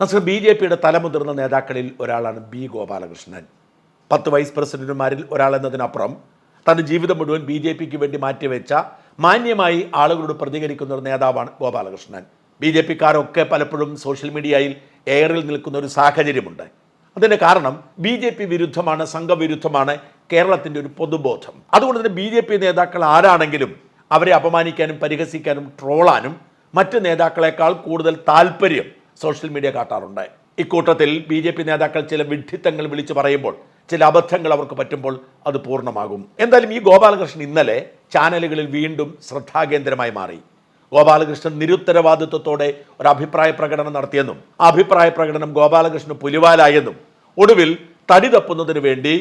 Nasar B J പിയുടെ തലമുതിർന്ന നേതാക്കളിൽ ഒരാളാണ് ബി ഗോപാലകൃഷ്ണൻ. പത്ത് വൈസ് പ്രസിഡന്റുമാരിൽ ഒരാളെന്നതിനപ്പുറം തന്റെ ജീവിതം മുഴുവൻ ബി ജെ പിക്ക് വേണ്ടി മാറ്റിവെച്ച മാന്യമായി ആളുകളോട് പ്രതികരിക്കുന്ന ഒരു നേതാവാണ് ഗോപാലകൃഷ്ണൻ. ബി ജെ പിക്കാരൊക്കെ പലപ്പോഴും സോഷ്യൽ മീഡിയയിൽ എയറിൽ നിൽക്കുന്ന ഒരു സാഹചര്യമുണ്ട്. അതിന്റെ കാരണം ബി ജെ പി വിരുദ്ധമാണ് സംഘവിരുദ്ധമാണ് കേരളത്തിന്റെ ഒരു പൊതുബോധം. അതുകൊണ്ട് തന്നെ ബി ജെ പി നേതാക്കൾ ആരാണെങ്കിലും അവരെ അപമാനിക്കാനും പരിഹസിക്കാനും ട്രോളാനും മറ്റ് നേതാക്കളെക്കാൾ കൂടുതൽ താല്പര്യം സോഷ്യൽ മീഡിയ കാട്ടാറുണ്ട്. ഇക്കൂട്ടത്തിൽ ബി ജെ പി നേതാക്കൾ ചില വിഡ്ഢിത്തങ്ങൾ വിളിച്ചു പറയുമ്പോൾ ചില അബദ്ധങ്ങൾ അവർക്ക് പറ്റുമ്പോൾ അത് പൂർണമാകും. എന്തായാലും ഈ ഗോപാലകൃഷ്ണൻ ഇന്നലെ ചാനലുകളിൽ വീണ്ടും ശ്രദ്ധാകേന്ദ്രമായി മാറി. ഗോപാലകൃഷ്ണൻ നിരുത്തരവാദിത്വത്തോടെ ഒരു അഭിപ്രായ പ്രകടനം നടത്തിയെന്നും ആ അഭിപ്രായ പ്രകടനം ഗോപാലകൃഷ്ണൻ പുലിവാലായെന്നും ഒടുവിൽ തടി തപ്പുന്നതിന് വേണ്ടി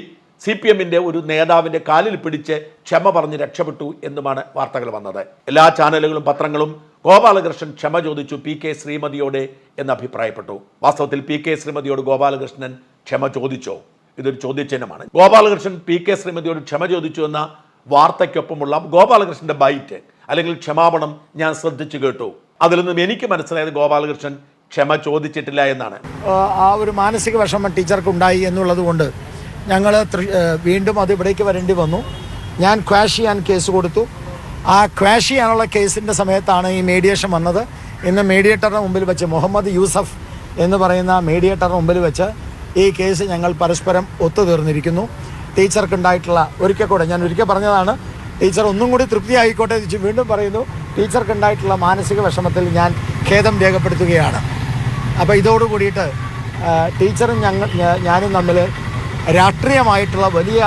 സി പി എമ്മിന്റെ ഒരു നേതാവിന്റെ കാലിൽ പിടിച്ച് ക്ഷമ പറഞ്ഞ് രക്ഷപ്പെട്ടു എന്നുമാണ് വാർത്തകൾ വന്നത്. എല്ലാ ചാനലുകളും പത്രങ്ങളും ഗോപാലകൃഷ്ണൻ ക്ഷമ ചോദിച്ചു പി കെ ശ്രീമതിയോട് എന്ന് അഭിപ്രായപ്പെട്ടു. വാസ്തവത്തിൽ പി കെ ശ്രീമതിയോട് ഗോപാലകൃഷ്ണൻ ക്ഷമ ചോദിച്ചോ? ഇതൊരു ചോദ്യചിഹ്നമാണ്. ഗോപാലകൃഷ്ണൻ പി കെ ശ്രീമതിയോട് ക്ഷമ ചോദിച്ചു എന്ന വാർത്തയ്ക്കൊപ്പമുള്ള ഗോപാലകൃഷ്ണന്റെ ബൈറ്റ് അല്ലെങ്കിൽ ക്ഷമാപണം ഞാൻ ശ്രദ്ധിച്ചു കേട്ടു. അതിൽ നിന്നും എനിക്ക് മനസ്സിലായത് ഗോപാലകൃഷ്ണൻ ക്ഷമ ചോദിച്ചിട്ടില്ല എന്നാണ്. ആ, ഒരു മാനസിക വിഷമം ടീച്ചർക്ക് ഉണ്ടായി എന്നുള്ളത് കൊണ്ട് ഞങ്ങൾ വീണ്ടും അത് ഇവിടേക്ക് വരേണ്ടി വന്നു. ഞാൻ ക്വാഷ് ചെയ്യാൻ കേസ് കൊടുത്തു. ആ ക്വാഷ് ചെയ്യാനുള്ള കേസിന്റെ സമയത്താണ് ഈ മീഡിയേഷൻ വന്നത്. ഇന്ന് മീഡിയേറ്ററുടെ മുമ്പിൽ വെച്ച് മുഹമ്മദ് യൂസഫ് എന്ന് പറയുന്ന മീഡിയേറ്ററുടെ മുമ്പിൽ വെച്ച് ഈ കേസ് ഞങ്ങൾ പരസ്പരം ഒത്തുതീർന്നിരിക്കുന്നു. ടീച്ചർക്കുണ്ടായിട്ടുള്ള ഒരിക്കൽ കൂടെ ഞാൻ ഒരിക്കൽ പറഞ്ഞതാണ് ടീച്ചർ ഒന്നും കൂടി തൃപ്തി ആയിക്കോട്ടെ എന്ന് വീണ്ടും പറയുന്നു ടീച്ചർക്കുണ്ടായിട്ടുള്ള മാനസിക വിഷമത്തിൽ ഞാൻ ഖേദം രേഖപ്പെടുത്തുകയാണ്. അപ്പോൾ ഇതോട് കൂടിയിട്ട് ടീച്ചറും ഞങ്ങൾ ഞാനും തമ്മിൽ രാഷ്ട്രീയമായിട്ടുള്ള വലിയ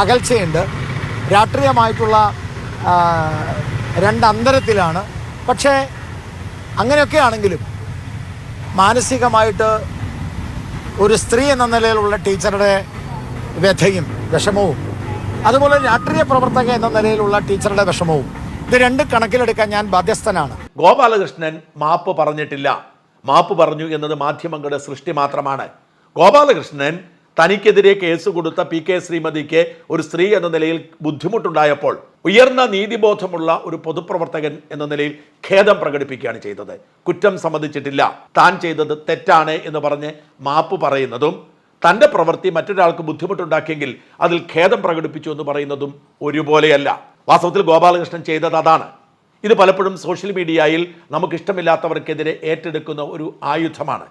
അകൽച്ചയുണ്ട്. രാഷ്ട്രീയമായിട്ടുള്ള ആ, രണ്ട് അന്തരത്തിലാണ് പക്ഷേ അങ്ങനെയൊക്കെ ആണെങ്കിലും മാനസികമായിട്ട് ഒരു സ്ത്രീ എന്ന നിലയിലുള്ള ടീച്ചറുടെ വ്യഥയും വിഷമവും അതുപോലെ രാഷ്ട്രീയ പ്രവർത്തക എന്ന നിലയിലുള്ള ടീച്ചറുടെ വിഷമവും ഇത് രണ്ട് കണക്കിലെടുക്കാൻ ഞാൻ ബാധ്യസ്ഥനാണ്. ഗോപാലകൃഷ്ണൻ മാപ്പ് പറഞ്ഞിട്ടില്ല. മാപ്പ് പറഞ്ഞു എന്നത് മാധ്യമങ്ങളുടെ സൃഷ്ടി മാത്രമാണ്. ഗോപാലകൃഷ്ണൻ തനിക്കെതിരെ കേസ് കൊടുത്ത പി കെ ശ്രീമതിക്ക് ഒരു സ്ത്രീ എന്ന നിലയിൽ ബുദ്ധിമുട്ടുണ്ടായപ്പോൾ ഉയർന്ന നീതിബോധമുള്ള ഒരു പൊതുപ്രവർത്തകൻ എന്ന നിലയിൽ ഖേദം പ്രകടിപ്പിക്കുകയാണ് ചെയ്തത്. കുറ്റം സമ്മതിച്ചിട്ടില്ല. താൻ ചെയ്തത് തെറ്റാണ് എന്ന് പറഞ്ഞ് മാപ്പ് പറയുന്നതും തന്റെ പ്രവൃത്തി മറ്റൊരാൾക്ക് ബുദ്ധിമുട്ടുണ്ടാക്കിയെങ്കിൽ അതിൽ ഖേദം പ്രകടിപ്പിച്ചു എന്ന് പറയുന്നതും ഒരുപോലെയല്ല. വാസ്തവത്തിൽ ഗോപാലകൃഷ്ണൻ ചെയ്തത് അതാണ്. ഇത് പലപ്പോഴും സോഷ്യൽ മീഡിയയിൽ നമുക്കിഷ്ടമില്ലാത്തവർക്കെതിരെ ഏറ്റെടുക്കുന്ന ഒരു ആയുധമാണ്.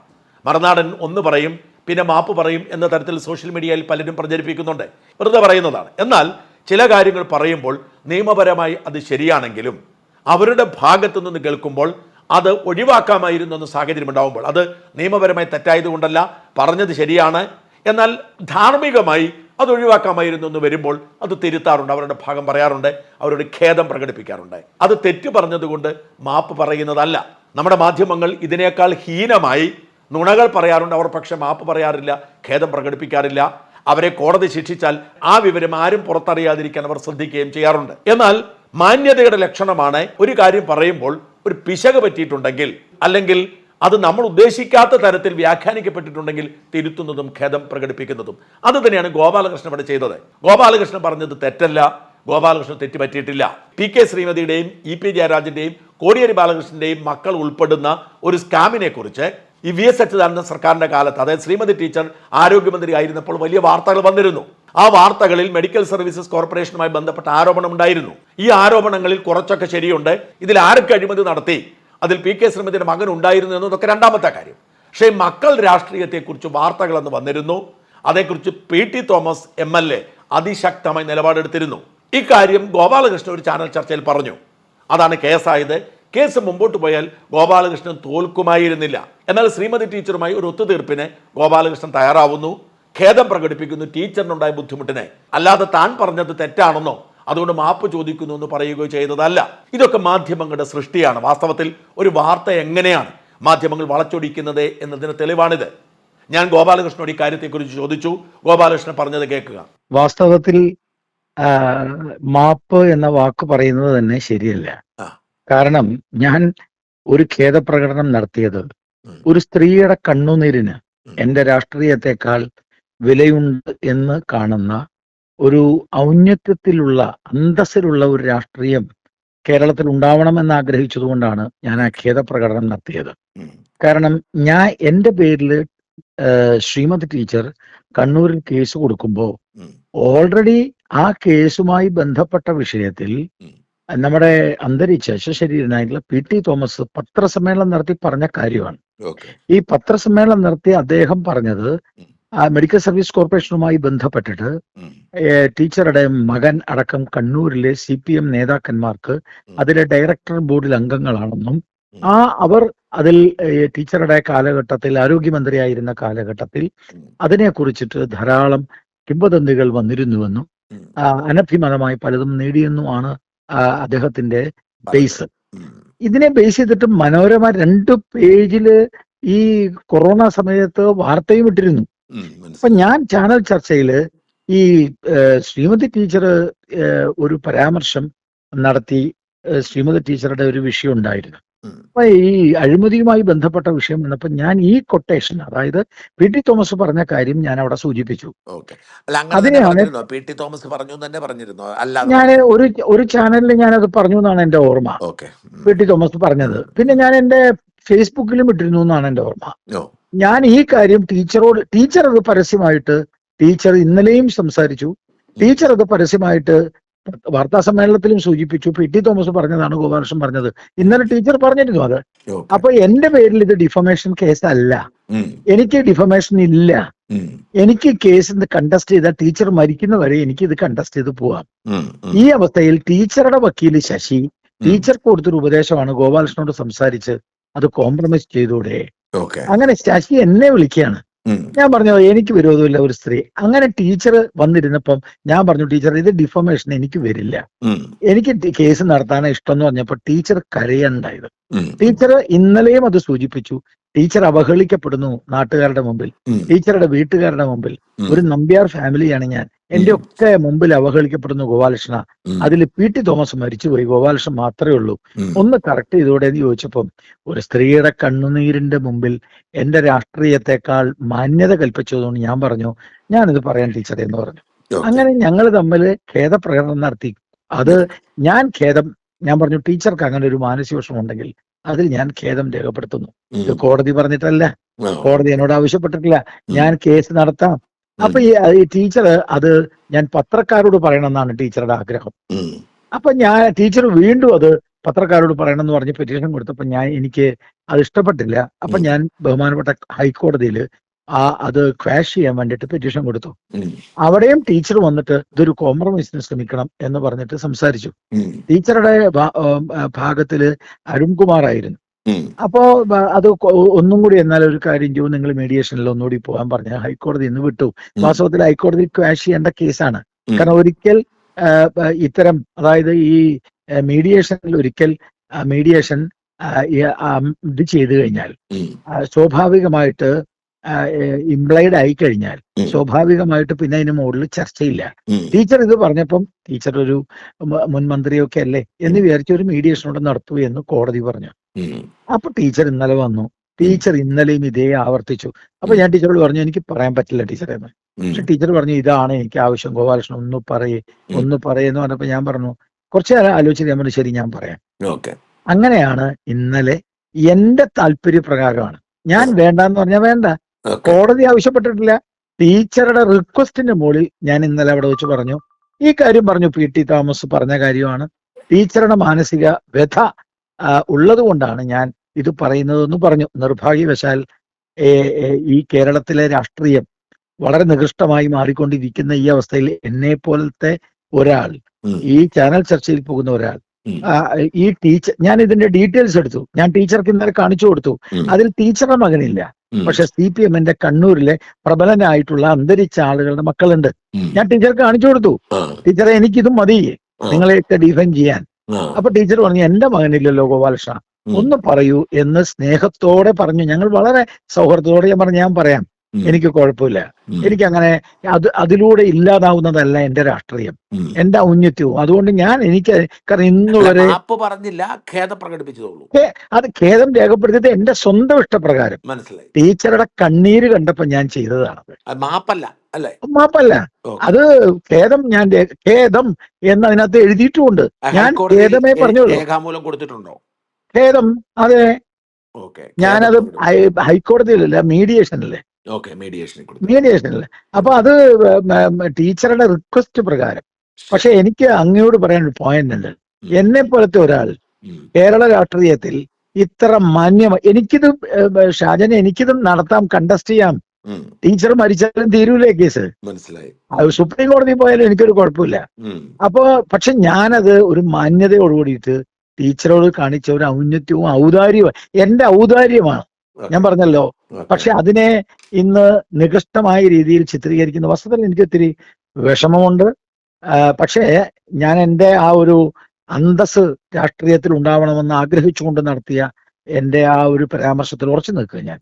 മറുനാടൻ ഒന്ന് പറയും പിന്നെ മാപ്പ് പറയും എന്ന തരത്തിൽ സോഷ്യൽ മീഡിയയിൽ പലരും പ്രചരിപ്പിക്കുന്നുണ്ട്. വെറുതെ പറയുന്നതാണ്. എന്നാൽ ചില കാര്യങ്ങൾ പറയുമ്പോൾ നിയമപരമായി അത് ശരിയാണെങ്കിലും അവരുടെ ഭാഗത്തു നിന്ന് കേൾക്കുമ്പോൾ അത് ഒഴിവാക്കാമായിരുന്നു എന്ന സാഹചര്യം ഉണ്ടാകുമ്പോൾ അത് നിയമപരമായി തെറ്റായതുകൊണ്ടല്ല പറഞ്ഞത് ശരിയാണ്. എന്നാൽ ധാർമ്മികമായി അത് ഒഴിവാക്കാമായിരുന്നു എന്ന് വരുമ്പോൾ അത് തിരുത്താറുണ്ട് അവരുടെ ഭാഗം പറയാറുണ്ട് അവരോട് ഖേദം പ്രകടിപ്പിക്കാറുണ്ട്. അത് തെറ്റ് പറഞ്ഞതുകൊണ്ട് മാപ്പ് പറയുന്നതല്ല. നമ്മുടെ മാധ്യമങ്ങൾ ഇതിനേക്കാൾ ഹീനമായി നുണകൾ പറയാറുണ്ട്. അവർ പക്ഷെ മാപ്പ് പറയാറില്ല ഖേദം പ്രകടിപ്പിക്കാറില്ല. അവരെ കോടതി ശിക്ഷിച്ചാൽ ആ വിവരം ആരും പുറത്തറിയാതിരിക്കാൻ അവർ ശ്രദ്ധിക്കുകയും ചെയ്യാറുണ്ട്. എന്നാൽ മാന്യതയുടെ ലക്ഷണമാണ് ഒരു കാര്യം പറയുമ്പോൾ ഒരു പിശക് പറ്റിയിട്ടുണ്ടെങ്കിൽ അല്ലെങ്കിൽ അത് നമ്മൾ ഉദ്ദേശിക്കാത്ത തരത്തിൽ വ്യാഖ്യാനിക്കപ്പെട്ടിട്ടുണ്ടെങ്കിൽ തിരുത്തുന്നതും ഖേദം പ്രകടിപ്പിക്കുന്നതും. അത് തന്നെയാണ് ഗോപാലകൃഷ്ണൻ ഇവിടെ ചെയ്തത്. ഗോപാലകൃഷ്ണൻ പറഞ്ഞത് തെറ്റല്ല. ഗോപാലകൃഷ്ണൻ തെറ്റുപറ്റിയിട്ടില്ല. പി കെ ശ്രീമതിയുടെയും ഇ പി ജയരാജന്റെയും കോടിയേരി ബാലകൃഷ്ണന്റെയും മക്കൾ ഉൾപ്പെടുന്ന ഒരു സ്കാമിനെ കുറിച്ച് ഈ വി എസ് അച്യുതാനന്ദൻ സർക്കാരിന്റെ കാലത്ത്. അതായത് ശ്രീമതി ടീച്ചർ ആരോഗ്യമന്ത്രി ആയിരുന്നപ്പോൾ വലിയ വാർത്തകൾ വന്നിരുന്നു. ആ വാർത്തകളിൽ മെഡിക്കൽ സർവീസസ് കോർപ്പറേഷനുമായി ബന്ധപ്പെട്ട ആരോപണം ഉണ്ടായിരുന്നു. ഈ ആരോപണങ്ങളിൽ കുറച്ചൊക്കെ ശരിയുണ്ട്. ഇതിൽ ആരൊക്കെ അഴിമതി നടത്തി? അതിൽ പി കെ ശ്രീമതിയുടെ മകൻ ഉണ്ടായിരുന്നു എന്നതൊക്കെ രണ്ടാമത്തെ കാര്യം. പക്ഷേ മക്കൾ രാഷ്ട്രീയത്തെക്കുറിച്ച് വാർത്തകളെന്ന് വന്നിരുന്നു. അതേക്കുറിച്ച് P T Thomas M L A അതിശക്തമായി നിലപാടെടുത്തിരുന്നു. ഇക്കാര്യം ഗോപാലകൃഷ്ണൻ ഒരു ചാനൽ ചർച്ചയിൽ പറഞ്ഞു. അതാണ് കേസായത്. കേസ് മുമ്പോട്ട് പോയാൽ ഗോപാലകൃഷ്ണൻ തോൽക്കുമായിരുന്നില്ല. എന്നാൽ ശ്രീമതി ടീച്ചറുമായി ഒരു ഒത്തുതീർപ്പിന് ഗോപാലകൃഷ്ണൻ തയ്യാറാവുന്നു. ഖേദം പ്രകടിപ്പിക്കുന്നു. ടീച്ചറിനുണ്ടായ ബുദ്ധിമുട്ടിനെ. അല്ലാതെ താൻ പറഞ്ഞത് തെറ്റാണെന്നോ അതുകൊണ്ട് മാപ്പ് ചോദിക്കുന്നു എന്ന് പറയുകയോ ചെയ്തതല്ല. ഇതൊക്കെ മാധ്യമങ്ങളുടെ സൃഷ്ടിയാണ്. വാസ്തവത്തിൽ ഒരു വാർത്ത എങ്ങനെയാണ് മാധ്യമങ്ങൾ വളച്ചൊടിക്കുന്നത് എന്നതിന് തെളിവാണിത്. ഞാൻ ഗോപാലകൃഷ്ണനോട് ഈ കാര്യത്തെക്കുറിച്ച് ചോദിച്ചു. ഗോപാലകൃഷ്ണൻ പറഞ്ഞത് കേൾക്കുക. വാസ്തവത്തിൽ മാപ്പ് എന്ന വാക്ക് പറയുന്നത് തന്നെ ശരിയല്ല. കാരണം ഞാൻ ഒരു ഖേദപ്രകടനം നടത്തിയത്. ഒരു സ്ത്രീയുടെ കണ്ണുനീരിന്. എന്റെ രാഷ്ട്രീയത്തെക്കാൾ വിലയുണ്ട് എന്ന് കാണുന്ന ഒരു ഔന്നത്യത്തിലുള്ള അന്തസ്സിലുള്ള ഒരു രാഷ്ട്രീയം കേരളത്തിൽ ഉണ്ടാവണമെന്ന് ആഗ്രഹിച്ചതുകൊണ്ടാണ് ഞാൻ ആ ഖേദപ്രകടനം നടത്തിയത്. കാരണം ഞാൻ എന്റെ പേരിൽ ശ്രീമതി ടീച്ചർ കണ്ണൂരിൽ കേസ് കൊടുക്കുമ്പോൾ ഓൾറെഡി ആ കേസുമായി ബന്ധപ്പെട്ട വിഷയത്തിൽ നമ്മുടെ അന്തരിച്ച ശരീരനായിട്ടുള്ള പി ടി തോമസ് പത്രസമ്മേളനം നടത്തി പറഞ്ഞ കാര്യമാണ്. ഈ പത്രസമ്മേളനം നടത്തി അദ്ദേഹം പറഞ്ഞത് ആ മെഡിക്കൽ സർവീസ് കോർപ്പറേഷനുമായി ബന്ധപ്പെട്ടിട്ട് ടീച്ചറുടെ മകൻ അടക്കം കണ്ണൂരിലെ സി പി എം നേതാക്കന്മാർക്ക് അതിലെ ഡയറക്ടർ ബോർഡിൽ അംഗങ്ങളാണെന്നും. ആ അവർ അതിൽ ടീച്ചറുടെ കാലഘട്ടത്തിൽ ആരോഗ്യമന്ത്രിയായിരുന്ന കാലഘട്ടത്തിൽ ഉം. അതിനെ കുറിച്ചിട്ട് ധാരാളം കിംവദന്തികൾ വന്നിരുന്നുവെന്നും അനഭിമതമായി പലതും നേടിയെന്നുമാണ് അദ്ദേഹത്തിന്റെ ബേസ്. ഇതിനെ ബേസ് ചെയ്തിട്ട് മനോരമ രണ്ട് പേജിൽ ഈ കൊറോണ സമയത്ത് വാർത്തയും ഇട്ടിരുന്നു. അപ്പൊ ഞാൻ ചാനൽ ചർച്ചയിൽ ഈ ശ്രീമതി ടീച്ചർ ഒരു പരാമർശം നടത്തി ശ്രീമതി ടീച്ചറുടെ ഒരു വിഷയം ഉണ്ടായിരുന്നു ഈ അഴിമതിയുമായി ബന്ധപ്പെട്ട വിഷയം വന്നപ്പോൾ ഞാൻ ഈ കൊട്ടേഷൻ അതായത് പി ടി തോമസ് പറഞ്ഞ കാര്യം ഞാൻ അവിടെ സൂചിപ്പിച്ചു. അതിനെയാണ് പി ടി തോമസ് പറഞ്ഞു തന്നെ പറഞ്ഞിരുന്നു? അല്ല ഞാൻ ഒരു ഒരു ചാനലിൽ ഞാനത് പറഞ്ഞു എന്നാണ് എന്റെ ഓർമ്മ. പി ടി തോമസ് പറഞ്ഞത്. പിന്നെ ഞാൻ എന്റെ ഫേസ്ബുക്കിലും ഇട്ടിരുന്നു എന്നാണ് എന്റെ ഓർമ്മ. ഞാൻ ഈ കാര്യം ടീച്ചറോട് ടീച്ചർ അത് പരസ്യമായിട്ട് ടീച്ചർ ഇന്നലെയും സംസാരിച്ചു. ടീച്ചർ അത് പരസ്യമായിട്ട് വാർത്താ സമ്മേളനത്തിലും സൂചിപ്പിച്ചു. പി. ടി. തോമസ് പറഞ്ഞതാണ് ഗോപാലകൃഷ്ണൻ പറഞ്ഞത്. ഇന്നലെ ടീച്ചർ പറഞ്ഞിരുന്നു അത്. അപ്പൊ എന്റെ പേരിൽ ഇത് ഡിഫമേഷൻ കേസ് അല്ല എനിക്ക് ഡിഫമേഷൻ ഇല്ല. എനിക്ക് കേസ് കണ്ടസ്റ്റ് ചെയ്ത ടീച്ചർ മരിക്കുന്ന വരെ എനിക്ക് ഇത് കണ്ടസ്റ്റ് ചെയ്ത് പോവാം. ഈ അവസ്ഥയിൽ ടീച്ചറുടെ വക്കീൽ ശശി ടീച്ചർ കൊടുത്തൊരു ഉപദേശമാണ് ഗോപാലകൃഷ്ണനോട് സംസാരിച്ച് അത് കോംപ്രമൈസ് ചെയ്തൂടെ. അങ്ങനെ ശശി എന്നെ വിളിക്കുകയാണ്. ഞാൻ പറഞ്ഞു എനിക്ക് വിരോധമില്ല ഒരു സ്ത്രീ. അങ്ങനെ ടീച്ചർ വന്നിരുന്നപ്പം ഞാൻ പറഞ്ഞു ടീച്ചർ ഇത് ഡിഫോമേഷൻ എനിക്ക് വരില്ല. എനിക്ക് കേസ് നടത്താനാണ് ഇഷ്ടം എന്ന് പറഞ്ഞപ്പോൾ ടീച്ചർ കരയണ്ടായത് ടീച്ചർ ഇന്നലെയും അത് സൂചിപ്പിച്ചു. ടീച്ചർ അവഹേളിക്കപ്പെടുന്നു നാട്ടുകാരുടെ മുമ്പിൽ. ടീച്ചറുടെ വീട്ടുകാരുടെ മുമ്പിൽ. ഒരു നമ്പ്യാർ ഫാമിലിയാണ് ഞാൻ. എന്റെ ഒക്കെ മുമ്പിൽ അവഹേളിക്കപ്പെടുന്നു ഗോപാലകൃഷ്ണ. അതിൽ പി ടി തോമസ് മരിച്ചുപോയി. ഗോപാലകൃഷ്ണൻ മാത്രമേ ഉള്ളൂ. ഒന്ന് കറക്റ്റ് ചെയ്തോടെ എന്ന് ചോദിച്ചപ്പം ഒരു സ്ത്രീയുടെ കണ്ണുനീരിന്റെ മുമ്പിൽ എന്റെ രാഷ്ട്രീയത്തെക്കാൾ മാന്യത കൽപ്പിച്ചതുകൊണ്ട് ഞാൻ പറഞ്ഞു ഞാനിത് പറയാൻ ടീച്ചറെ എന്ന് പറഞ്ഞു. അങ്ങനെ ഞങ്ങൾ തമ്മിൽ ഖേദപ്രകടനം നടത്തി. അത് ഞാൻ ഖേദം ഞാൻ പറഞ്ഞു ടീച്ചർക്ക് അങ്ങനെ ഒരു മാനസിക വിഷമം ഉണ്ടെങ്കിൽ അതിൽ ഞാൻ ഖേദം രേഖപ്പെടുത്തുന്നു. ഇത് കോടതി പറഞ്ഞിട്ടല്ല. കോടതി എന്നോട് ആവശ്യപ്പെട്ടിട്ടില്ല. ഞാൻ കേസ് നടത്താം. അപ്പൊ ഈ ടീച്ചർ അത് ഞാൻ പത്രക്കാരോട് പറയണമെന്നാണ് ടീച്ചറുടെ ആഗ്രഹം. അപ്പൊ ഞാൻ ടീച്ചർ വീണ്ടും അത് പത്രക്കാരോട് പറയണം എന്ന് പറഞ്ഞ് പെറ്റീഷൻ കൊടുത്തപ്പോ ഞാൻ എനിക്ക് അത് ഇഷ്ടപ്പെട്ടില്ല. അപ്പൊ ഞാൻ ബഹുമാനപ്പെട്ട ഹൈക്കോടതിയിൽ ആ അത് ക്വാഷ് ചെയ്യാൻ വേണ്ടിയിട്ട് പെറ്റീഷൻ കൊടുത്തു. അവിടെയും ടീച്ചർ വന്നിട്ട് ഇതൊരു കോംപ്രമൈസിന് ശ്രമിക്കണം എന്ന് പറഞ്ഞിട്ട് സംസാരിച്ചു. ടീച്ചറുടെ ഭാഗത്തിൽ അരുൺകുമാർ ആയിരുന്നു. അപ്പോ അത് ഒന്നും കൂടി എന്നാൽ ഒരു കാര്യം ചെയ്യും. നിങ്ങൾ മീഡിയേഷനിൽ ഒന്നുകൂടി പോകാൻ പറഞ്ഞ ഹൈക്കോടതി ഇന്ന് വിട്ടു. വാസ്തവത്തിൽ ഹൈക്കോടതി ക്വാഷ് ചെയ്യേണ്ട കേസാണ്. കാരണം ഒരിക്കൽ ഇത്തരം അതായത് ഈ മീഡിയേഷനിൽ ഒരിക്കൽ മീഡിയേഷൻ ഇത് ചെയ്തു കഴിഞ്ഞാൽ സ്വാഭാവികമായിട്ട് ഇംപ്ലൈഡ് ആയി കഴിഞ്ഞാൽ സ്വാഭാവികമായിട്ട് പിന്നെ അതിന് മുകളിൽ ചർച്ചയില്ല. ടീച്ചർ ഇത് പറഞ്ഞപ്പം ടീച്ചർ ഒരു മുൻമന്ത്രിയൊക്കെ മുൻ മന്ത്രിയൊക്കെ അല്ലേ എന്ന് വിചാരിച്ച് ഒരു മീഡിയേഷനോട് നടത്തൂ എന്ന് കോടതി പറഞ്ഞു. അപ്പൊ ടീച്ചർ ഇന്നലെ വന്നു. ടീച്ചർ ഇന്നലെയും ഇതേ ആവർത്തിച്ചു. അപ്പൊ ഞാൻ ടീച്ചറോട് പറഞ്ഞു എനിക്ക് പറയാൻ പറ്റില്ല ടീച്ചറെ പക്ഷെ ടീച്ചർ പറഞ്ഞു ഇതാണ് എനിക്ക് ആവശ്യം. ഗോപാലകൃഷ്ണൻ ഒന്ന് പറയേ ഒന്ന് പറയെന്ന് പറഞ്ഞപ്പോ ഞാൻ പറഞ്ഞു കുറച്ചു നേരം ആലോചിച്ച് ഞാൻ പറഞ്ഞു ശരി ഞാൻ പറയാം. അങ്ങനെയാണ് ഇന്നലെ എന്റെ താല്പര്യപ്രകാരമാണ്. ഞാൻ വേണ്ടെന്ന് പറഞ്ഞാൽ വേണ്ട. കോടതി ആവശ്യപ്പെട്ടിട്ടില്ല. ടീച്ചറുടെ റിക്വസ്റ്റിന്റെ മുകളിൽ ഞാൻ ഇന്നലെ അവിടെ വെച്ച് പറഞ്ഞു. ഈ കാര്യം പറഞ്ഞു പി ടി തോമസ് പറഞ്ഞ കാര്യമാണ്. ടീച്ചറുടെ മാനസിക വ്യഥ ആ, ഉള്ളത് കൊണ്ടാണ് ഞാൻ ഇത് പറയുന്നതെന്ന് പറഞ്ഞു. നിർഭാഗ്യവശാൽ ഈ കേരളത്തിലെ രാഷ്ട്രീയം വളരെ നികൃഷ്ടമായി മാറിക്കൊണ്ടിരിക്കുന്ന ഈ അവസ്ഥയിൽ എന്നെ പോലത്തെ ഒരാൾ ഈ ചാനൽ ചർച്ചയിൽ പോകുന്ന ഒരാൾ ഈ ടീച്ചർ ഞാൻ ഇതിന്റെ ഡീറ്റെയിൽസ് എടുത്തു. ഞാൻ ടീച്ചർക്ക് ഇന്നലെ കാണിച്ചു കൊടുത്തു. അതിൽ ടീച്ചറുടെ മകനില്ല. പക്ഷെ സി പി എമ്മിന്റെ കണ്ണൂരിലെ പ്രബലനായിട്ടുള്ള അന്തരിച്ച ആളുകളുടെ മക്കളുണ്ട്. ഞാൻ ടീച്ചർക്ക് കാണിച്ചു കൊടുത്തു. ടീച്ചറെ എനിക്കിതും മതി. നിങ്ങളെയൊക്കെ ഡിഫെൻഡ് ചെയ്യാൻ. അപ്പൊ ടീച്ചർ പറഞ്ഞു എന്റെ മകനില്ലല്ലോ ഗോപാലകൃഷ്ണ. ഒന്ന് പറയൂ എന്ന് സ്നേഹത്തോടെ പറഞ്ഞു. ഞങ്ങൾ വളരെ സൗഹൃദത്തോടെ ഞാൻ പറഞ്ഞു ഞാൻ പറയാം. എനിക്ക് കുഴപ്പമില്ല. എനിക്ക് അങ്ങനെ അത് അതിലൂടെ ഇല്ലാതാവുന്നതല്ല എന്റെ രാഷ്ട്രീയം. എന്റെ ഔന്നത്യവും അതുകൊണ്ട് ഞാൻ എനിക്ക് കാരണം ഇന്ന് അല്ല, വരെ പറഞ്ഞില്ല ഖേദം പ്രകടിപ്പിച്ചതുള്ളൂ അത് ഖേദം രേഖപ്പെടുത്തിയത് എന്റെ സ്വന്തം ഇഷ്ടപ്രകാരം. മനസ്സിലായി. ടീച്ചറുടെ കണ്ണീര് കണ്ടപ്പോ ഞാൻ ചെയ്തതാണ് അത്. മാപ്പല്ല അല്ലേ? മാപ്പല്ല. അത് ഖേദം ഞാൻ ഖേദം എന്ന് അതിനകത്ത് എഴുതിയിട്ടുമുണ്ട് ഞാൻ ഖേദമേ പറഞ്ഞോളൂ പറഞ്ഞുള്ളൂ. രേഖാമൂലം കൊടുത്തിട്ടുണ്ടോ? ഖേദം അതെ. ഓക്കെ. ഞാനത് ഹൈക്കോടതിയിലല്ല മീഡിയേഷനില്ലേ? മീഡിയേഷനിൽ അപ്പൊ അത് ടീച്ചറുടെ റിക്വസ്റ്റ് പ്രകാരം. പക്ഷെ എനിക്ക് അങ്ങയോട് പറയാൻ ഒരു പോയിന്റ് ഉണ്ട് എന്നെ പോലത്തെ ഒരാൾ കേരള രാഷ്ട്രീയത്തിൽ ഇത്ര മാന്യം എനിക്കിത് ഷാജന എനിക്കിത് നടത്താം കണ്ടസ്റ്റ് ചെയ്യാം. ടീച്ചർ മരിച്ചാലും തീരൂലേ കേസ് മനസ്സിലായി. സുപ്രീം കോടതി പോയാലും എനിക്കൊരു കുഴപ്പമില്ല. അപ്പോ പക്ഷെ ഞാനത് ഒരു മാന്യതയോടുകൂടിയിട്ട് ടീച്ചറോട് കാണിച്ച ഒരു ഔന്നത്യവും ഔദാര്യവും എന്റെ ഔദാര്യമാണ്. ഞാൻ പറഞ്ഞല്ലോ. പക്ഷെ അതിനെ ഇന്ന് നികൃഷ്ടമായ രീതിയിൽ ചിത്രീകരിക്കുന്ന വസ്തുതയിൽ എനിക്ക് ഒത്തിരി വിഷമമുണ്ട്. പക്ഷേ ഞാൻ എന്റെ ആ ഒരു അന്തസ് രാഷ്ട്രീയത്തിൽ ഉണ്ടാവണമെന്ന് ആഗ്രഹിച്ചുകൊണ്ട് നടത്തിയ എന്റെ ആ ഒരു പരാമർശത്തിൽ ഉറച്ചു നിൽക്കുക ഞാൻ.